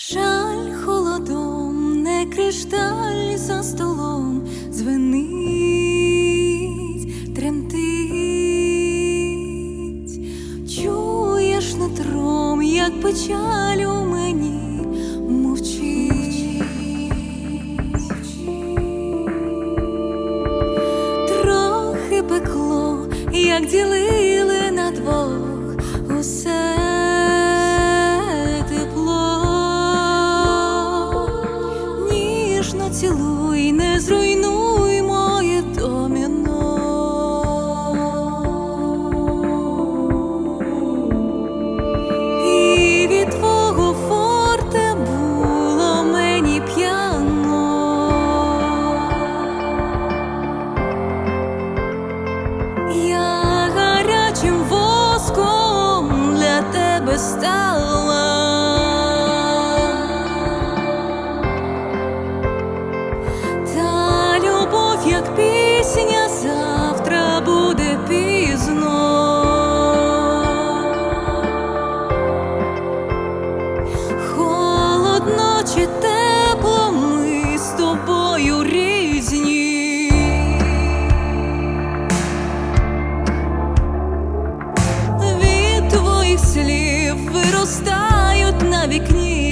Жаль холодом, не кришталь за столом. Звенить, тремтить, чуєш нутром, як печаль у мені. Мовчить. Трохи пекло, як ділили не зруйнуй моє доміно. І від твого форте було мені п'яно. Я гарячим воском для тебе стала. Як пісня, завтра буде пізно. Холодно чи тепло, ми з тобою різні. Від твоїх слів виростають на вікні